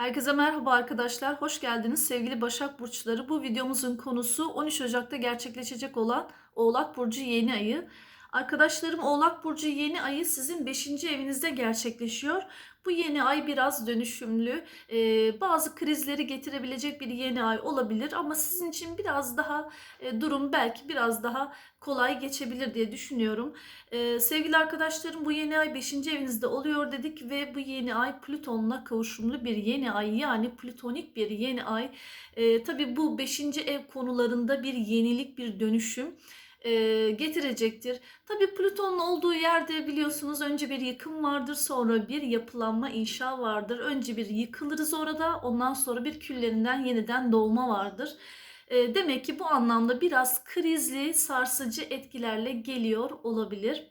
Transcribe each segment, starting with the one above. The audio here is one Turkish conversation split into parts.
Herkese merhaba arkadaşlar. Hoş geldiniz sevgili Başak Burçları. Bu videomuzun konusu 13 Ocak'ta gerçekleşecek olan Oğlak Burcu yeni ayı. Arkadaşlarım Oğlak Burcu yeni ayı sizin 5. evinizde gerçekleşiyor. Bu yeni ay biraz dönüşümlü. Ee, bazı krizleri getirebilecek bir yeni ay olabilir ama sizin için biraz daha e, durum belki biraz daha kolay geçebilir diye düşünüyorum. Ee, sevgili arkadaşlarım bu yeni ay 5. evinizde oluyor dedik ve bu yeni ay Plüton'la kavuşumlu bir yeni ay yani plütonik bir yeni ay. Ee, tabii bu 5. ev konularında bir yenilik, bir dönüşüm e, getirecektir. Tabii Plüton'un olduğu yerde biliyorsunuz önce bir yıkım vardır, sonra bir yapılanma, inşa vardır. Önce bir yıkılırız orada, ondan sonra bir küllerinden yeniden doğma vardır. E, demek ki bu anlamda biraz krizli, sarsıcı etkilerle geliyor olabilir.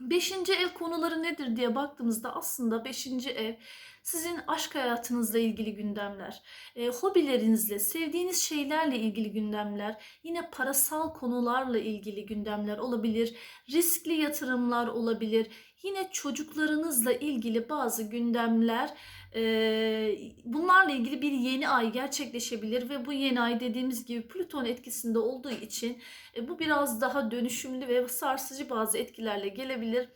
Beşinci ev konuları nedir diye baktığımızda aslında beşinci ev sizin aşk hayatınızla ilgili gündemler, e, hobilerinizle, sevdiğiniz şeylerle ilgili gündemler, yine parasal konularla ilgili gündemler olabilir, riskli yatırımlar olabilir, yine çocuklarınızla ilgili bazı gündemler, bunlarla ilgili bir yeni ay gerçekleşebilir ve bu yeni ay dediğimiz gibi Plüton etkisinde olduğu için e, bu biraz daha dönüşümlü ve sarsıcı bazı etkilerle gelebilir.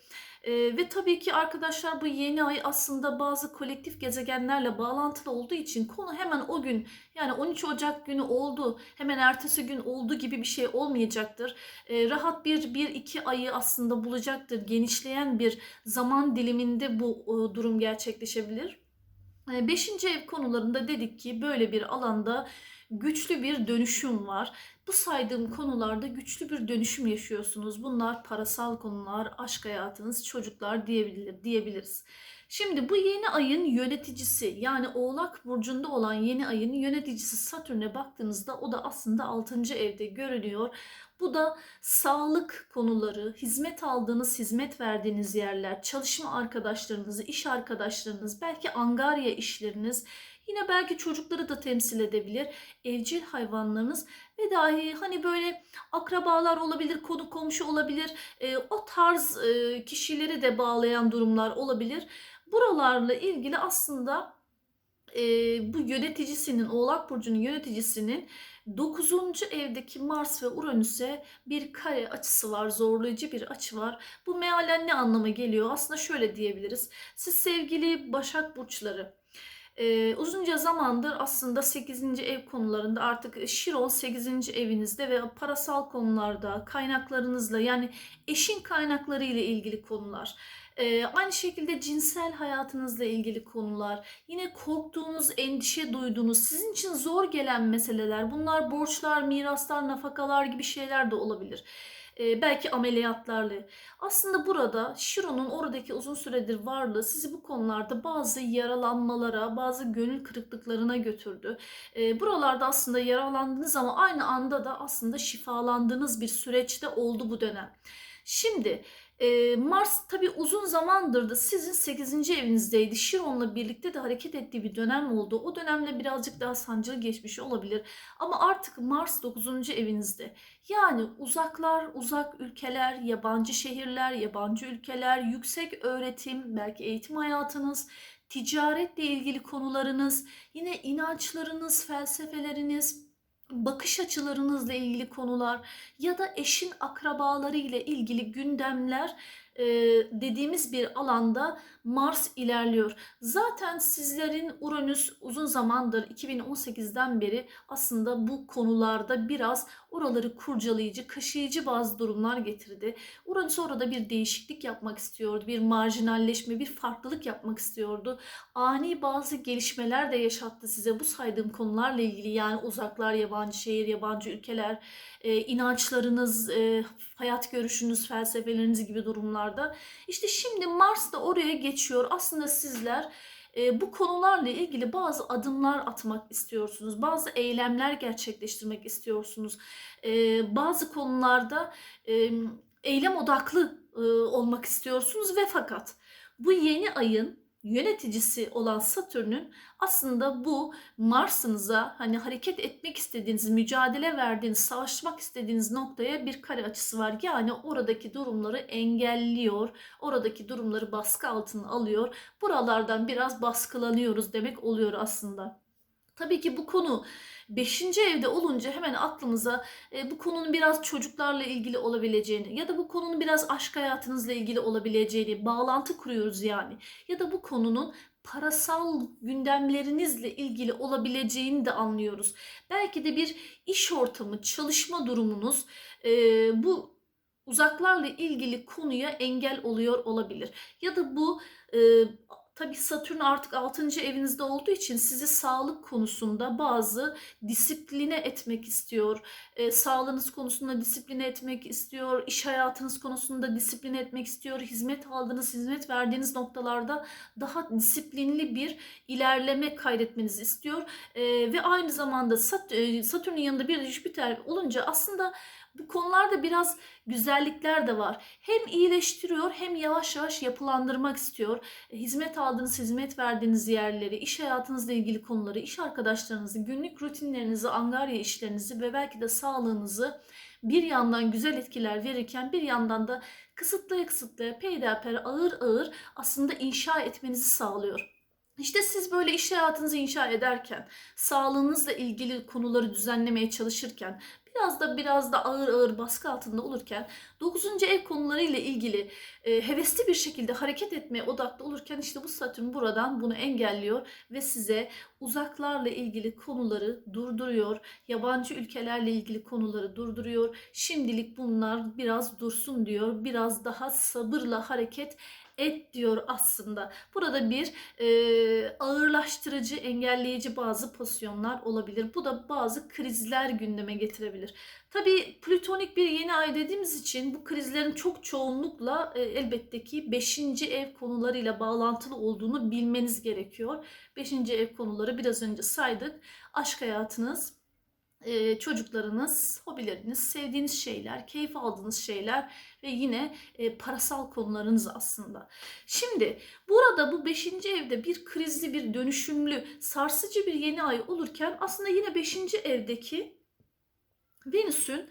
Ee, ve tabii ki arkadaşlar bu yeni ay aslında bazı kolektif gezegenlerle bağlantılı olduğu için konu hemen o gün yani 13 Ocak günü oldu hemen ertesi gün oldu gibi bir şey olmayacaktır. Ee, rahat bir 1-2 ayı aslında bulacaktır. Genişleyen bir zaman diliminde bu e, durum gerçekleşebilir. E, beşinci ev konularında dedik ki böyle bir alanda güçlü bir dönüşüm var. Bu saydığım konularda güçlü bir dönüşüm yaşıyorsunuz. Bunlar parasal konular, aşk hayatınız, çocuklar diyebilir, diyebiliriz. Şimdi bu yeni ayın yöneticisi yani Oğlak Burcu'nda olan yeni ayın yöneticisi Satürn'e baktığınızda o da aslında 6. evde görünüyor. Bu da sağlık konuları, hizmet aldığınız, hizmet verdiğiniz yerler, çalışma arkadaşlarınızı, iş arkadaşlarınız, belki angarya işleriniz, yine belki çocukları da temsil edebilir. Evcil hayvanlarınız ve dahi hani böyle akrabalar olabilir, konu komşu olabilir, e, o tarz e, kişileri de bağlayan durumlar olabilir. Buralarla ilgili aslında e, bu yöneticisinin, Oğlak Burcu'nun yöneticisinin 9. evdeki Mars ve Uranüs'e bir kare açısı var, zorlayıcı bir açı var. Bu mealen ne anlama geliyor? Aslında şöyle diyebiliriz. Siz sevgili Başak Burçları, ee, uzunca zamandır aslında 8. ev konularında artık Şiron 8. evinizde ve parasal konularda kaynaklarınızla yani eşin kaynakları ile ilgili konular. Ee, aynı şekilde cinsel hayatınızla ilgili konular, yine korktuğunuz, endişe duyduğunuz, sizin için zor gelen meseleler, bunlar borçlar, miraslar, nafakalar gibi şeyler de olabilir belki ameliyatlarla. Aslında burada Şiro'nun oradaki uzun süredir varlığı sizi bu konularda bazı yaralanmalara, bazı gönül kırıklıklarına götürdü. Buralarda aslında yaralandınız ama aynı anda da aslında şifalandığınız bir süreçte oldu bu dönem. Şimdi e, Mars tabi uzun zamandır da sizin 8. evinizdeydi. Şiron'la birlikte de hareket ettiği bir dönem oldu. O dönemle birazcık daha sancılı geçmiş olabilir. Ama artık Mars 9. evinizde. Yani uzaklar, uzak ülkeler, yabancı şehirler, yabancı ülkeler, yüksek öğretim, belki eğitim hayatınız, ticaretle ilgili konularınız, yine inançlarınız, felsefeleriniz, bakış açılarınızla ilgili konular ya da eşin akrabaları ile ilgili gündemler e, dediğimiz bir alanda Mars ilerliyor. Zaten sizlerin Uranüs uzun zamandır 2018'den beri aslında bu konularda biraz oraları kurcalayıcı, kaşıyıcı bazı durumlar getirdi. Uranüs orada bir değişiklik yapmak istiyordu. Bir marjinalleşme, bir farklılık yapmak istiyordu. Ani bazı gelişmeler de yaşattı size bu saydığım konularla ilgili. Yani uzaklar, yabancı şehir, yabancı ülkeler, e, inançlarınız, e, hayat görüşünüz, felsefeleriniz gibi durumlarda. İşte şimdi Mars da oraya geçiyor. Aslında sizler e, bu konularla ilgili bazı adımlar atmak istiyorsunuz. Bazı eylemler gerçekleştirmek istiyorsunuz. E, bazı konularda e, eylem odaklı e, olmak istiyorsunuz ve fakat bu yeni ayın yöneticisi olan Satürn'ün aslında bu Mars'ınıza hani hareket etmek istediğiniz, mücadele verdiğiniz, savaşmak istediğiniz noktaya bir kare açısı var. Yani oradaki durumları engelliyor, oradaki durumları baskı altına alıyor. Buralardan biraz baskılanıyoruz demek oluyor aslında. Tabii ki bu konu 5. evde olunca hemen aklımıza e, bu konunun biraz çocuklarla ilgili olabileceğini ya da bu konunun biraz aşk hayatınızla ilgili olabileceğini bağlantı kuruyoruz yani. Ya da bu konunun parasal gündemlerinizle ilgili olabileceğini de anlıyoruz. Belki de bir iş ortamı, çalışma durumunuz e, bu uzaklarla ilgili konuya engel oluyor olabilir. Ya da bu e, Tabii Satürn artık 6. evinizde olduğu için sizi sağlık konusunda bazı disipline etmek istiyor. E, sağlığınız konusunda disipline etmek istiyor. iş hayatınız konusunda disipline etmek istiyor. Hizmet aldığınız, hizmet verdiğiniz noktalarda daha disiplinli bir ilerleme kaydetmenizi istiyor. E, ve aynı zamanda Sat, e, Satürn'ün yanında bir de Jüpiter olunca aslında bu konularda biraz güzellikler de var. Hem iyileştiriyor hem yavaş yavaş yapılandırmak istiyor. E, hizmet aldığınız, hizmet verdiğiniz yerleri, iş hayatınızla ilgili konuları, iş arkadaşlarınızı, günlük rutinlerinizi, angarya işlerinizi ve belki de sağlığınızı bir yandan güzel etkiler verirken bir yandan da kısıtlaya kısıtlaya peyderpey ağır ağır aslında inşa etmenizi sağlıyor. İşte siz böyle iş hayatınızı inşa ederken, sağlığınızla ilgili konuları düzenlemeye çalışırken, biraz da biraz da ağır ağır baskı altında olurken 9. ev konularıyla ilgili e, hevesli bir şekilde hareket etmeye odaklı olurken işte bu Satürn buradan bunu engelliyor ve size uzaklarla ilgili konuları durduruyor. Yabancı ülkelerle ilgili konuları durduruyor. Şimdilik bunlar biraz dursun diyor. Biraz daha sabırla hareket et diyor aslında. Burada bir e, ağırlaştırıcı, engelleyici bazı pozisyonlar olabilir. Bu da bazı krizler gündeme getirebilir. Tabii plütonik bir yeni ay dediğimiz için bu krizlerin çok çoğunlukla e, elbette ki 5. ev konularıyla bağlantılı olduğunu bilmeniz gerekiyor. 5. ev konuları biraz önce saydık. Aşk hayatınız, e, çocuklarınız, hobileriniz, sevdiğiniz şeyler, keyif aldığınız şeyler ve yine e, parasal konularınız aslında. Şimdi burada bu 5. evde bir krizli, bir dönüşümlü, sarsıcı bir yeni ay olurken aslında yine 5. evdeki Venüs'ün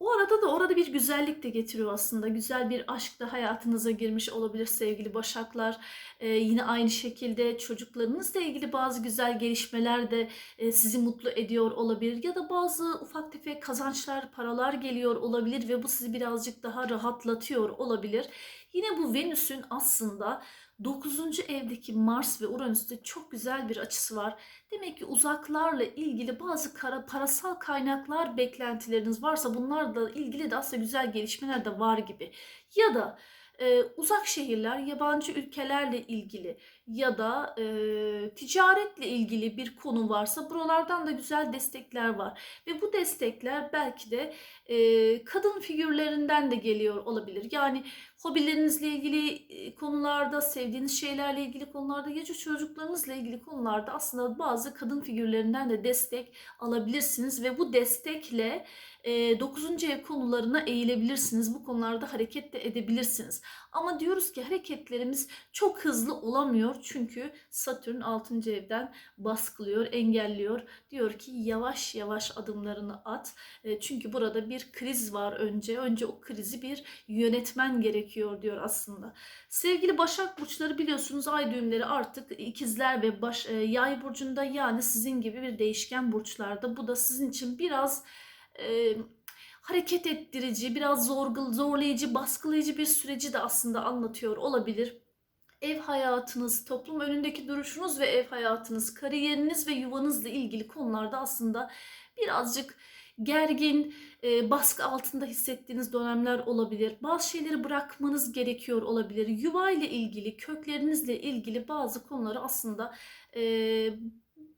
o arada da orada bir güzellik de getiriyor aslında. Güzel bir aşk da hayatınıza girmiş olabilir sevgili Başaklar. Ee, yine aynı şekilde çocuklarınızla ilgili bazı güzel gelişmeler de e, sizi mutlu ediyor olabilir. Ya da bazı ufak tefek kazançlar, paralar geliyor olabilir ve bu sizi birazcık daha rahatlatıyor olabilir. Yine bu Venüs'ün aslında 9. evdeki Mars ve Uranüs'te çok güzel bir açısı var. Demek ki uzaklarla ilgili bazı kara, parasal kaynaklar beklentileriniz varsa bunlarla ilgili de aslında güzel gelişmeler de var gibi. Ya da e, uzak şehirler, yabancı ülkelerle ilgili ya da e, ticaretle ilgili bir konu varsa buralardan da güzel destekler var. Ve bu destekler belki de e, kadın figürlerinden de geliyor olabilir. Yani hobilerinizle ilgili konularda, sevdiğiniz şeylerle ilgili konularda da çocuklarınızla ilgili konularda aslında bazı kadın figürlerinden de destek alabilirsiniz ve bu destekle e, 9. ev konularına eğilebilirsiniz. Bu konularda hareket de edebilirsiniz. Ama diyoruz ki hareketlerimiz çok hızlı olamıyor. Çünkü Satürn 6. evden baskılıyor, engelliyor. Diyor ki yavaş yavaş adımlarını at. E, çünkü burada bir kriz var önce. Önce o krizi bir yönetmen gerekiyor diyor aslında. Sevgili Başak burçları biliyorsunuz ay düğümleri artık ikizler ve baş, e, yay burcunda yani sizin gibi bir değişken burçlarda. Bu da sizin için biraz e, hareket ettirici, biraz zorgul, zorlayıcı, baskılayıcı bir süreci de aslında anlatıyor olabilir. Ev hayatınız, toplum önündeki duruşunuz ve ev hayatınız, kariyeriniz ve yuvanızla ilgili konularda aslında birazcık gergin, e, baskı altında hissettiğiniz dönemler olabilir. Bazı şeyleri bırakmanız gerekiyor olabilir. Yuva ile ilgili, köklerinizle ilgili bazı konuları aslında e,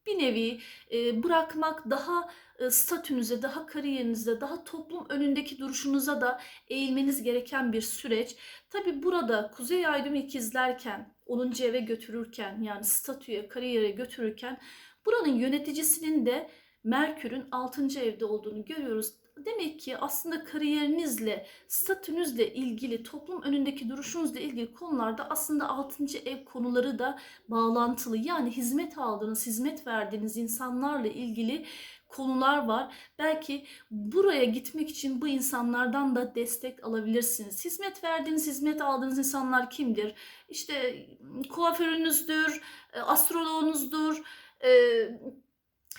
bir nevi e, bırakmak daha e, statünüze, daha kariyerinize, daha toplum önündeki duruşunuza da eğilmeniz gereken bir süreç. Tabi burada Kuzey Ay düğümü ikizlerken, 10. eve götürürken yani statüye, kariyere götürürken buranın yöneticisinin de Merkür'ün 6. evde olduğunu görüyoruz. Demek ki aslında kariyerinizle, statünüzle ilgili, toplum önündeki duruşunuzla ilgili konularda aslında 6. ev konuları da bağlantılı. Yani hizmet aldığınız, hizmet verdiğiniz insanlarla ilgili konular var. Belki buraya gitmek için bu insanlardan da destek alabilirsiniz. Hizmet verdiğiniz, hizmet aldığınız insanlar kimdir? İşte kuaförünüzdür, e, astroloğunuzdur, e,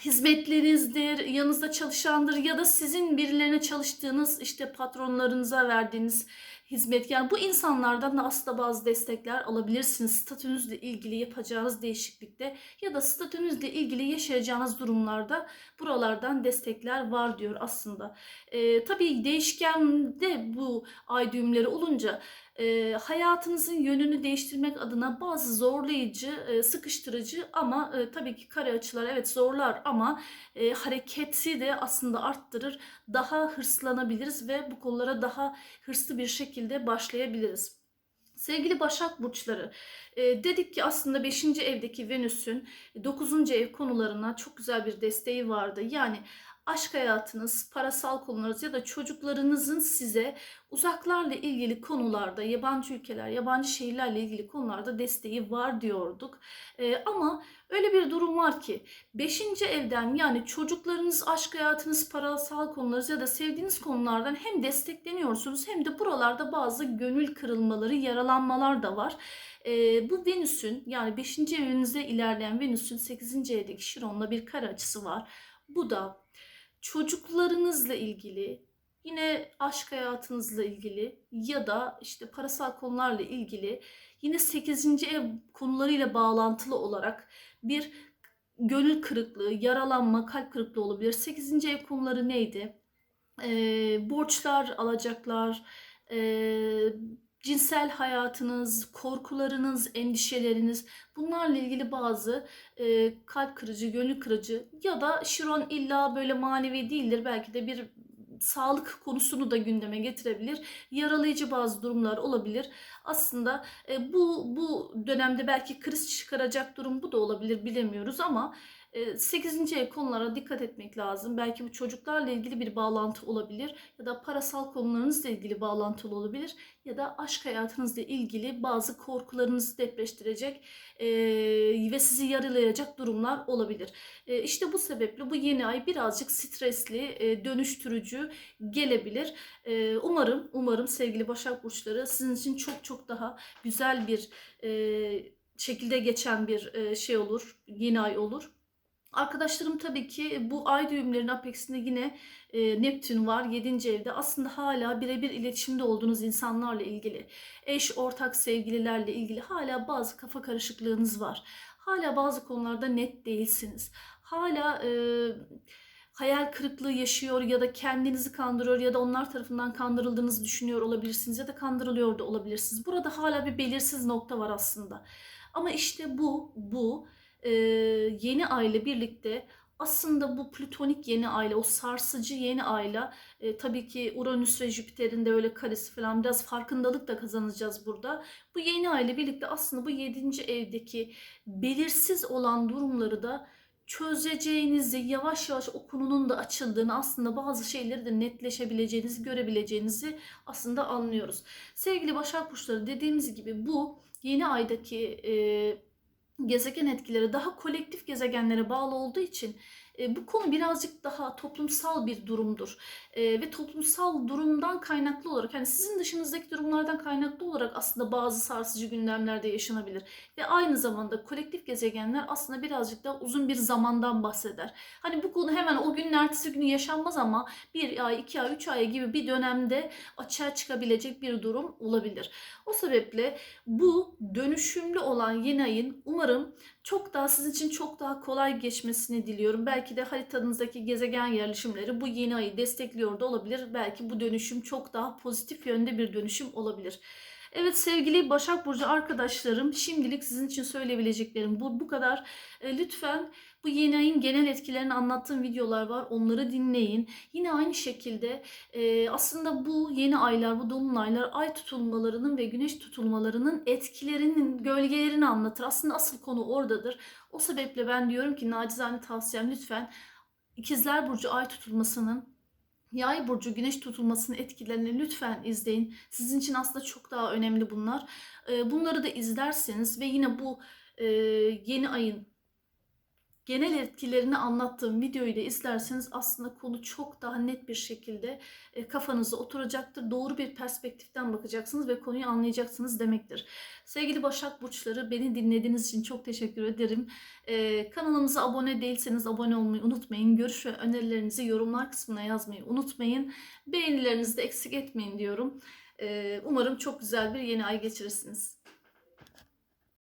hizmetlerinizdir, yanınızda çalışandır ya da sizin birilerine çalıştığınız işte patronlarınıza verdiğiniz hizmet. Yani bu insanlardan da aslında bazı destekler alabilirsiniz. Statünüzle ilgili yapacağınız değişiklikte ya da statünüzle ilgili yaşayacağınız durumlarda buralardan destekler var diyor aslında. Ee, tabii değişkende bu ay düğümleri olunca e, hayatınızın yönünü değiştirmek adına bazı zorlayıcı, e, sıkıştırıcı ama e, tabii ki kare açılar evet zorlar ama e, hareketi de aslında arttırır. Daha hırslanabiliriz ve bu konulara daha hırslı bir şekilde başlayabiliriz. Sevgili Başak Burçları, e, dedik ki aslında 5. evdeki Venüs'ün 9. ev konularına çok güzel bir desteği vardı. Yani aşk hayatınız, parasal konularınız ya da çocuklarınızın size uzaklarla ilgili konularda, yabancı ülkeler, yabancı şehirlerle ilgili konularda desteği var diyorduk. Ee, ama öyle bir durum var ki 5. evden yani çocuklarınız, aşk hayatınız, parasal konularınız ya da sevdiğiniz konulardan hem destekleniyorsunuz hem de buralarda bazı gönül kırılmaları, yaralanmalar da var. Ee, bu Venüs'ün yani 5. evinizde ilerleyen Venüs'ün 8. evdeki Şiron'la bir kare açısı var. Bu da çocuklarınızla ilgili, yine aşk hayatınızla ilgili ya da işte parasal konularla ilgili yine 8. ev konularıyla bağlantılı olarak bir gönül kırıklığı, yaralanma, kalp kırıklığı olabilir. 8. ev konuları neydi? Ee, borçlar, alacaklar, ee, cinsel hayatınız, korkularınız, endişeleriniz bunlarla ilgili bazı e, kalp kırıcı, gönül kırıcı ya da Şiron illa böyle manevi değildir. Belki de bir sağlık konusunu da gündeme getirebilir. Yaralayıcı bazı durumlar olabilir. Aslında e, bu bu dönemde belki kriz çıkaracak durum bu da olabilir bilemiyoruz ama 8. ev konulara dikkat etmek lazım. Belki bu çocuklarla ilgili bir bağlantı olabilir ya da parasal konularınızla ilgili bağlantılı olabilir ya da aşk hayatınızla ilgili bazı korkularınızı depreştirecek e, ve sizi yaralayacak durumlar olabilir. E, işte bu sebeple bu yeni ay birazcık stresli, e, dönüştürücü gelebilir. E, umarım, umarım sevgili Başak Burçları sizin için çok çok daha güzel bir e, şekilde geçen bir şey olur, yeni ay olur. Arkadaşlarım tabii ki bu ay düğümlerinin apexinde yine e, Neptün var 7. evde. Aslında hala birebir iletişimde olduğunuz insanlarla ilgili, eş, ortak, sevgililerle ilgili hala bazı kafa karışıklığınız var. Hala bazı konularda net değilsiniz. Hala e, hayal kırıklığı yaşıyor ya da kendinizi kandırıyor ya da onlar tarafından kandırıldığınızı düşünüyor olabilirsiniz ya da kandırılıyor da olabilirsiniz. Burada hala bir belirsiz nokta var aslında. Ama işte bu, bu e, yeni aile birlikte aslında bu plütonik yeni aile, o sarsıcı yeni aile e, tabii ki Uranüs ve Jüpiter'in de öyle karesi falan biraz farkındalık da kazanacağız burada. Bu yeni aile birlikte aslında bu yedinci evdeki belirsiz olan durumları da çözeceğinizi, yavaş yavaş o konunun da açıldığını, aslında bazı şeyleri de netleşebileceğinizi, görebileceğinizi aslında anlıyoruz. Sevgili Başak Burçları dediğimiz gibi bu yeni aydaki e, gezegen etkileri daha kolektif gezegenlere bağlı olduğu için e, bu konu birazcık daha toplumsal bir durumdur. E, ve toplumsal durumdan kaynaklı olarak yani sizin dışınızdaki durumlardan kaynaklı olarak aslında bazı sarsıcı gündemlerde yaşanabilir. Ve aynı zamanda kolektif gezegenler aslında birazcık daha uzun bir zamandan bahseder. Hani bu konu hemen o günün ertesi günü yaşanmaz ama bir ay, iki ay, üç ay gibi bir dönemde açığa çıkabilecek bir durum olabilir. O sebeple bu dönüşümlü olan yeni ayın umarım çok daha sizin için çok daha kolay geçmesini diliyorum. Belki de haritanızdaki gezegen yerleşimleri bu yeni ayı destekliyor da olabilir. Belki bu dönüşüm çok daha pozitif yönde bir dönüşüm olabilir. Evet sevgili Başak Burcu arkadaşlarım şimdilik sizin için söyleyebileceklerim bu, bu kadar. E, lütfen bu yeni ayın genel etkilerini anlattığım videolar var. Onları dinleyin. Yine aynı şekilde e, aslında bu yeni aylar, bu dolunaylar ay tutulmalarının ve güneş tutulmalarının etkilerinin, gölgelerini anlatır. Aslında asıl konu oradadır. O sebeple ben diyorum ki nacizane tavsiyem lütfen İkizler Burcu ay tutulmasının Yay burcu güneş tutulmasının etkilerini lütfen izleyin. Sizin için aslında çok daha önemli bunlar. Bunları da izlerseniz ve yine bu yeni ayın genel etkilerini anlattığım videoyu da izlerseniz aslında konu çok daha net bir şekilde e, kafanıza oturacaktır. Doğru bir perspektiften bakacaksınız ve konuyu anlayacaksınız demektir. Sevgili Başak Burçları beni dinlediğiniz için çok teşekkür ederim. Ee, kanalımıza abone değilseniz abone olmayı unutmayın. Görüş ve önerilerinizi yorumlar kısmına yazmayı unutmayın. Beğenilerinizi de eksik etmeyin diyorum. Ee, umarım çok güzel bir yeni ay geçirirsiniz.